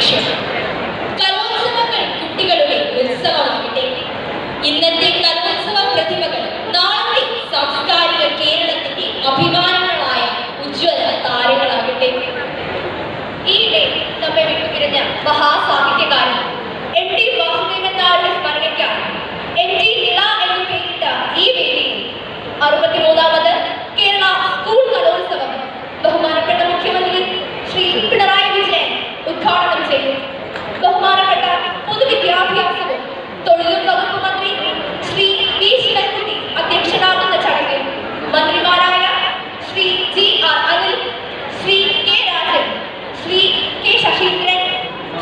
കലോത്സവത്തിന്റെ ലക്ഷ്യം കലോത്സവങ്ങൾ കുട്ടികളുടെ ഉത്സവമാകട്ടെ ഇന്നത്തെ കലോത്സവ പ്രതിഭകൾ നാളത്തെ സാംസ്കാരിക കേരളത്തിന്റെ അഭിമാനങ്ങളായ ഉജ്ജ്വല താരങ്ങളാകട്ടെ ഈയിടെ നമ്മെ വിട്ടുപിരിഞ്ഞ മഹാസാഹിത്യകാരൻ എം ടി വാസുദേവൻ നായരുടെ സ്മരണയ്ക്കായി എം ടി നിള എന്ന് പേരിട്ട ഈ വേദിയിൽ അറുപത്തിമൂന്നാമത് കേരള സ്കൂൾ കലോത്സവം ബഹുമാനപ്പെട്ട മുഖ്യമന്ത്രി ശ്രീ പിണറായി വിജയൻ ഉദ്ഘാടനം ചെയ്തു ബഹുമാനപ്പെട്ട പൊതുവിദ്യാഭ്യാസവും തൊഴിലും വകുപ്പ് മന്ത്രി ശ്രീ വി ശിവൻകുട്ടി അധ്യക്ഷനാകുന്ന ചടങ്ങിൽ മന്ത്രിമാരായ Shri G R Anil Shri K Rajan Shri K Saseendran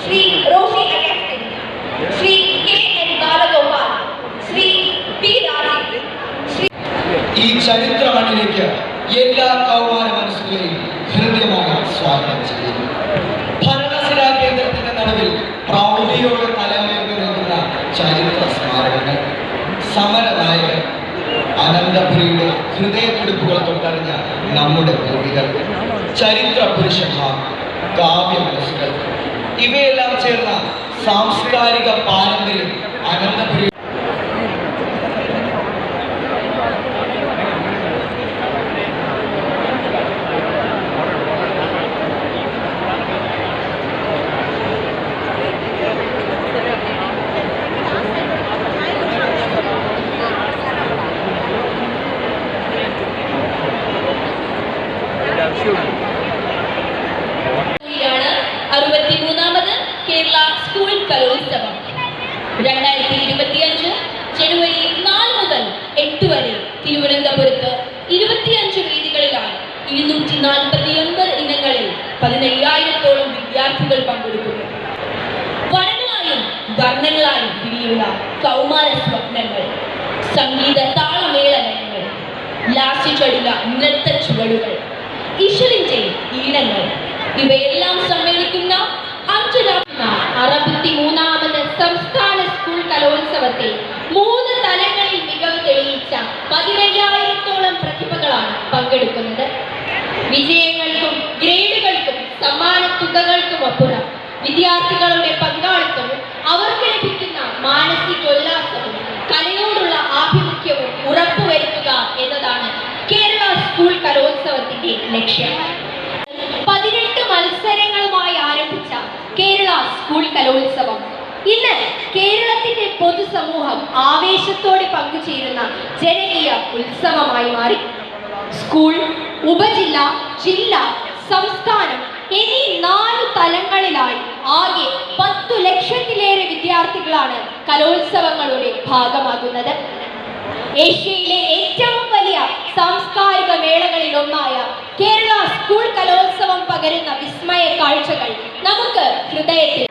Shri Roshi Augustine Shri K N Balagopal Shri P Rajeev Shri ഈ ചരിത്ര മണ്ണിലേക്ക് എല്ലാ കൗമാര മനസ്സുകളെയും ഹൃദ്യമായി സ്വാഗതം ചെയ്യുന്നു. ഭരണസിരാ കേന്ദ്രത്തിന്റെ നടുവിൽ പ്രൗഢിയോടെ തലമുയർന്നു നിൽക്കുന്ന ചരിത്ര സ്മാരകങ്ങൾ സമരനായകൻ അനന്തപുരിയുടെ ഹൃദയത്തുടിപ്പുകൾ തൊട്ടറിഞ്ഞ നമ്മുടെ കൃതികൾ ചരിത്ര പുരുഷന്മാർ കാവ്യ മനസ്സുകൾ ഇവയെല്ലാം ചേർന്ന സാംസ്കാരിക പാരമ്പര്യം അനന്തപുരി ാണ് അറുപത്തിമൂന്നാമത് കേരള സ്കൂൾ കലോത്സവം. രണ്ടായിരത്തി ഇരുപത്തിയഞ്ച് ജനുവരി മുതൽ വരെ വിദ്യാർത്ഥികൾ കൗമാര സ്വപ്നങ്ങൾ സംഗീത താളമേളനങ്ങൾ ലാസ്യചടുല നൃത്ത ചുവടുകൾ ഈശ്വരിന്റെ ഈണങ്ങൾ ഇവയെല്ലാം സമ്മേളിക്കുന്ന അഞ്ചുരാക്കുന്ന അറുപത്തി മൂന്നാമത് സംസ്ഥാന സ്കൂൾ കലോത്സവത്തിൽ മൂന്ന് തലങ്ങളിൽ മികവ് തെളിയിച്ച പതിനയ്യായിരത്തോളം പ്രതിഭകളാണ് പങ്കെടുക്കുന്നത്. വിജയങ്ങൾക്കും ഗ്രേഡുകൾക്കും സമ്മാന തുകകൾക്കും അപ്പുറം വിദ്യാർത്ഥികളുടെ പങ്കാളിത്തവും അവർക്ക് ലഭിക്കുന്ന മാനസികോല്ലാസവും സ്കൂൾ കലോത്സവത്തിന്റെ ലക്ഷ്യം. പതിനെട്ട് മത്സരങ്ങളുമായി ആരംഭിച്ച കേരള സ്കൂൾ കലോത്സവം. ഇന്ന് കേരളത്തിന്റെ പൊതുസമൂഹം ആവേശത്തോടെ പങ്കുചേരുന്ന ജനകീയ ഉത്സവമായി മാറി. സ്കൂൾ ഉപജില്ല ജില്ല സംസ്ഥാനം എന്നീ നാല് തലങ്ങളിലായി ആകെ പത്തു ലക്ഷത്തിലേറെ വിദ്യാർത്ഥികളാണ് കലോത്സവങ്ങളുടെ ഭാഗമാകുന്നത്. ഏഷ്യയിലെ ഏറ്റവും വലിയ സാംസ്കാരിക മേളകളിൽ ഒന്നായ കേരള സ്കൂൾ കലോത്സവം പകരുന്ന വിസ്മയ കാഴ്ചകൾ നമുക്ക് ഹൃദയത്തിൽ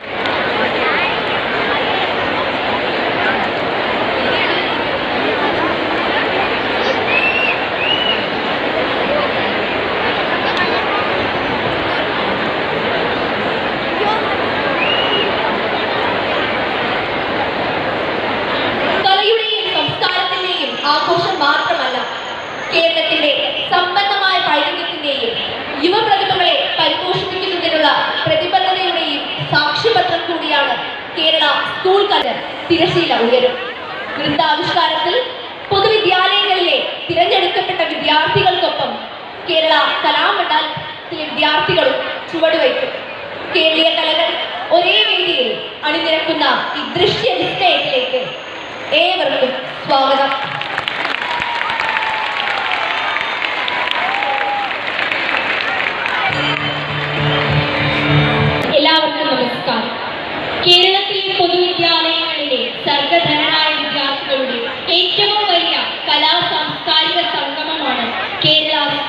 കേരള സ്കൂൾ തിരശീല ഉയരും. വൃന്ദാവിഷ്കാരത്തിൽ പൊതുവിദ്യാലയങ്ങളിലെ തിരഞ്ഞെടുക്കപ്പെട്ട വിദ്യാർത്ഥികൾക്കൊപ്പം കേരള കലാമണ്ഡലത്തിലെ വിദ്യാർത്ഥികളും ചുവടുവയ്ക്കും. കേരളീയ കലകൾ ഒരേ വേദിയിൽ അണിനിരക്കുന്ന ഈ ദൃശ്യ നിശ്ചയത്തിലേക്ക് ഏവർക്കും സ്വാഗതം.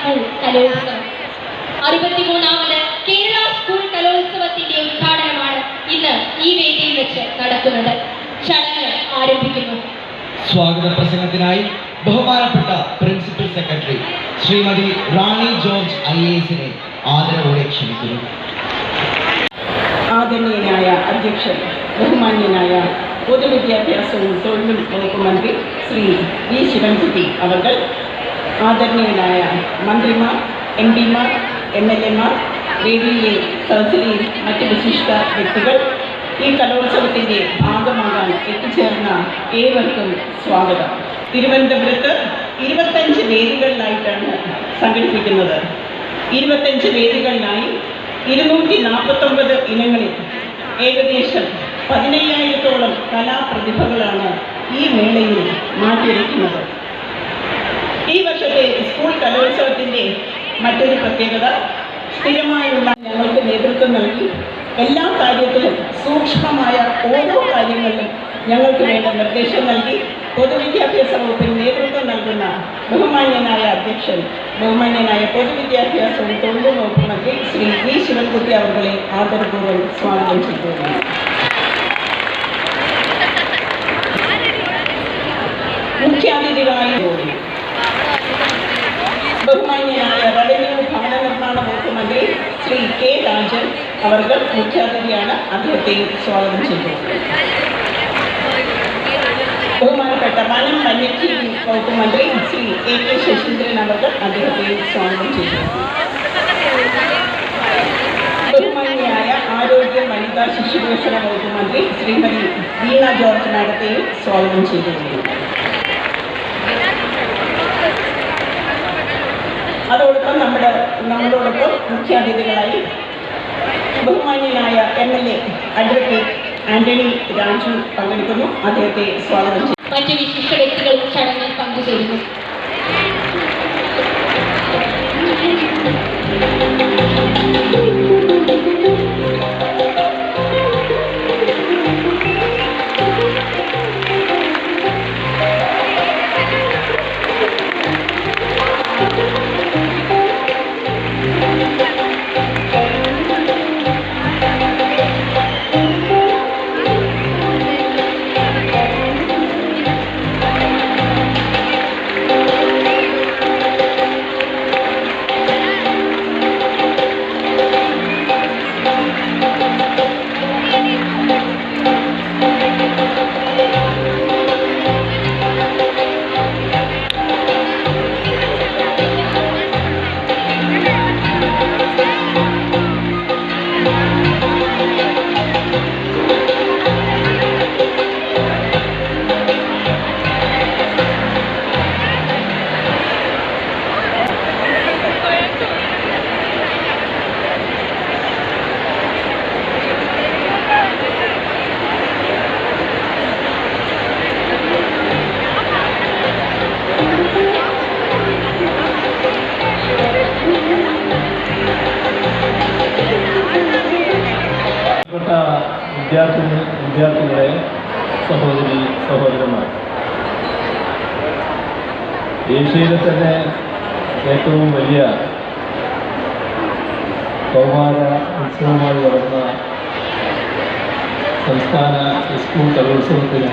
സ്കൂൾ കലോത്സവം അറുപത്തിമൂന്നാമത് കേരള സ്കൂൾ കലോത്സവത്തിന്റെ ഉദ്ഘാടനമാണ് ഇന്ന് ഈ വേദിയിൽ വെച്ച് നടക്കുന്നത്. ചടങ്ങ് ആരംഭിക്കുന്നു. സ്വാഗത പ്രസംഗത്തിനായി ബഹുമാനപ്പെട്ട principal secretary Shrimati Rani George I എസിനെ ആദരവോടെ ക്ഷണിക്കുന്നു. ആദരണീയനായ അധ്യക്ഷൻ ബഹുമാന്യനായ പൊതുവിദ്യാഭ്യാസവും തൊഴിലും വകുപ്പ് മന്ത്രി ശ്രീ വി ശിവൻകുട്ടി അവർ ആദരണീയനായ മന്ത്രിമാർ എം പിമാർ എം എൽ എമാർ വേദിയിലെ സദസ്സിലെയും മറ്റ് വിശിഷ്ട വ്യക്തികൾ ഈ കലോത്സവത്തിന്റെ ഭാഗമാകാൻ എത്തിച്ചേർന്ന ഏവർക്കും സ്വാഗതം. തിരുവനന്തപുരത്ത് ഇരുപത്തഞ്ച് വേദികളിലായിട്ടാണ് സംഘടിപ്പിക്കുന്നത്. ഇരുപത്തഞ്ച് വേദികളിലായി ഇരുന്നൂറ്റി നാൽപ്പത്തൊമ്പത് ഇനങ്ങളിൽ ഏകദേശം പതിനയ്യായിരത്തോളം കലാപ്രതിഭകളാണ് ഈ മേളയിൽ മാറ്റിയിരിക്കുന്നത് സ്കൂൾ കലോത്സവത്തിന്റെ മറ്റൊരു പ്രത്യേകത സ്ഥിരമായുള്ള ഞങ്ങൾക്ക് നേതൃത്വം നൽകി. എല്ലാ കാര്യത്തിലും സൂക്ഷ്മമായ ഓരോ കാര്യങ്ങളിലും ഞങ്ങൾക്ക് വേണ്ട നിർദ്ദേശം നൽകി. പൊതുവിദ്യാഭ്യാസ വകുപ്പിന് നേതൃത്വം നൽകുന്ന ബഹുമാന്യനായ അധ്യക്ഷൻ ബഹുമാന്യനായ പൊതുവിദ്യാഭ്യാസവും തൊഴിൽ വകുപ്പ് മന്ത്രി ശ്രീ വി. ശിവൻകുട്ടി അവരുടെ ആദരപൂർവം സ്വാഗതം ചെയ്തു മുഖ്യാതിഥികളായി ബഹുമാന്യനായ റവന്യൂ ഭവന നിർമ്മാണ വകുപ്പ് ശ്രീ കെ രാജൻ അവർ മുഖ്യാതിഥിയാണ് അദ്ദേഹത്തെ സ്വാഗതം ചെയ്തത് ബഹുമാനപ്പെട്ട വനം വന്യജീവി വകുപ്പ് മന്ത്രി ശ്രീ എ കെ ശശീന്ദ്രൻ അവർ അദ്ദേഹത്തെ സ്വാഗതം ചെയ്തു ബഹുമാന്യയായ ആരോഗ്യ വനിതാ ശിശുവികസന വകുപ്പ് മന്ത്രി ശ്രീമതി വീണ ജോർജ് മാഡത്തെയും സ്വാഗതം ചെയ്തിരുന്നു അതോടൊപ്പം നമ്മുടെ നമ്മളോടൊപ്പം മുഖ്യാതിഥികളായി ബഹുമാന്യനായ M L A advocate Antony Raju പങ്കെടുക്കുന്നു. അദ്ദേഹത്തെ സ്വാഗതം ചെയ്യും. മറ്റ് വിശിഷ്ട വ്യക്തികളും ചടങ്ങിൽ പങ്കുചേരുന്നു. പ്രിയപ്പെട്ട വിദ്യാർത്ഥി വിദ്യാർത്ഥികളെ സഹോദരി സഹോദരന്മാർ. ഏഷ്യയിലെ തന്നെ ഏറ്റവും വലിയ കൗമാര ഉത്സവമായി വളർന്ന സംസ്ഥാന സ്കൂൾ കലോത്സവത്തിന്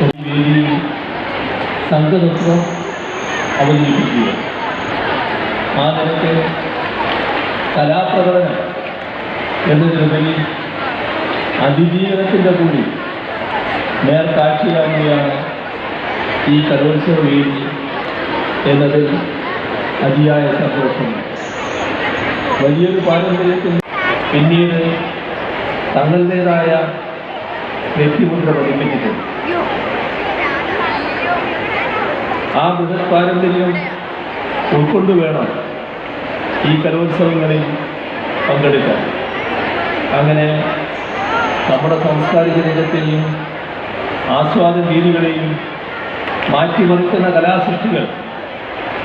ഒരു വേദിയിൽ സംഘനൃത്തം അവതരിപ്പിക്കുക ആ നിലയ്ക്ക് കലാപ്രകടനം എന്നതിലുപരി അതിജീവനത്തിന്റെ കൂടി നേർക്കാഴ്ചയാകുകയാണ് ഈ കലോത്സവ വേദി എന്നതിൽ അതിയായ സന്തോഷം. വലിയൊരു പാരമ്പര്യത്തിൽ പിന്നീട് തങ്ങളുടേതായ വ്യക്തിമുദ്ര പതിപ്പിച്ചിട്ടുണ്ട് ആ ബൃഹത് പാരമ്പര്യം ഉൾക്കൊണ്ടു വേണം ഈ കലോത്സവങ്ങളിൽ പങ്കെടുക്കാൻ. അങ്ങനെ നമ്മുടെ സാംസ്കാരിക രംഗത്തെയും ആസ്വാദ രീതികളെയും മാറ്റിമറിക്കുന്ന കലാസൃഷ്ടികൾ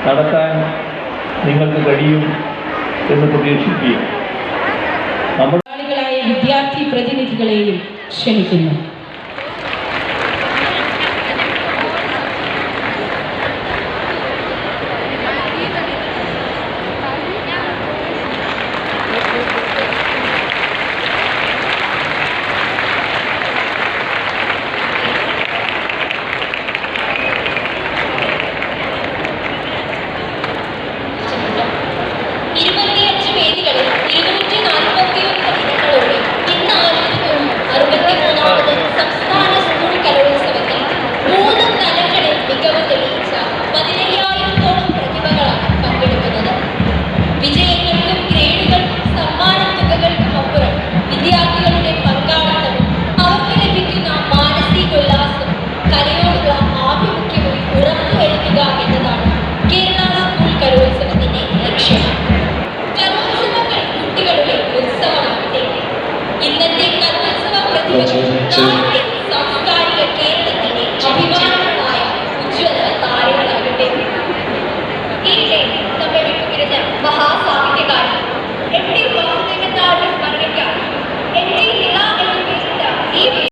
നടത്താൻ നിങ്ങൾക്ക് കഴിയും എന്ന് പ്രതീക്ഷിക്കുകയും. നമ്മുടെ വിദ്യാർത്ഥി പ്രതിനിധികളെയും ക്ഷണിക്കുന്നു. Thank you.